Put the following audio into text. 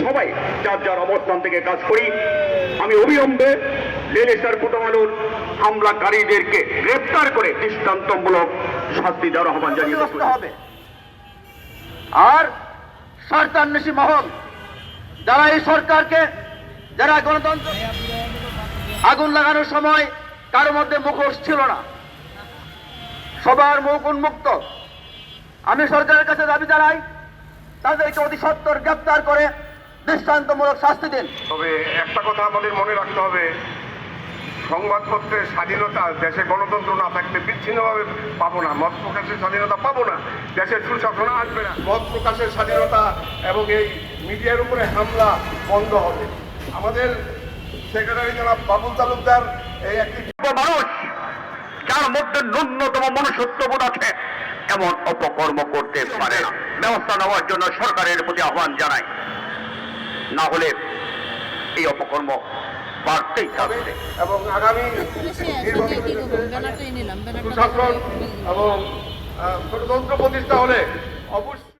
সবাই যার যার অবস্থান থেকে কাজ করি আমি অবিলম্বে লেলেসার কুটমালুর হামলাকারীদেরকে গ্রেপ্তার করে দৃষ্টান্তমূলক শাস্তি দেওয়ার আহ্বান জানিয়ে হবে। আর সরকারনেশী মহল যারা এই সরকারকে যারা গণতন্ত্র আগুন লাগানোর সময় কারও মধ্যে মুখোশ ছিল না সবার মুখ উন্মুক্ত আমি সরকারের কাছে দাবি জানাই তাদেরকে অতি সত্তর গ্রেপ্তার করে দৃষ্টান্তমূলক শাস্তি দিন। তবে একটা কথা আমাদের মনে রাখতে হবে সংবাদপত্রের স্বাধীনতা দেশে গণতন্ত্র না থাকলে বিচ্ছিন্নভাবে পাবো না মত প্রকাশের স্বাধীনতা পাবো না দেশের সুশাসন আসবে না। মত প্রকাশের স্বাধীনতা এবং এই মিডিয়ার উপরে হামলা বন্ধ হবে। আমাদের সেক্রেটারি জনাব বাবুল তালুকদার এই একটি মানুষ যার মধ্যে ন্যূনতম মনুষ্যত্ববোধ আছে এমন অপকর্ম করতে পারে না। ব্যবস্থা নেওয়ার জন্য সরকারের প্রতি আহ্বান জানাই। না হলে এই অপকর্ম বাড়তেই থাকবে। এবং আগামী সুশাসন এবং গণতন্ত্র প্রতিষ্ঠা হলে অবশ্যই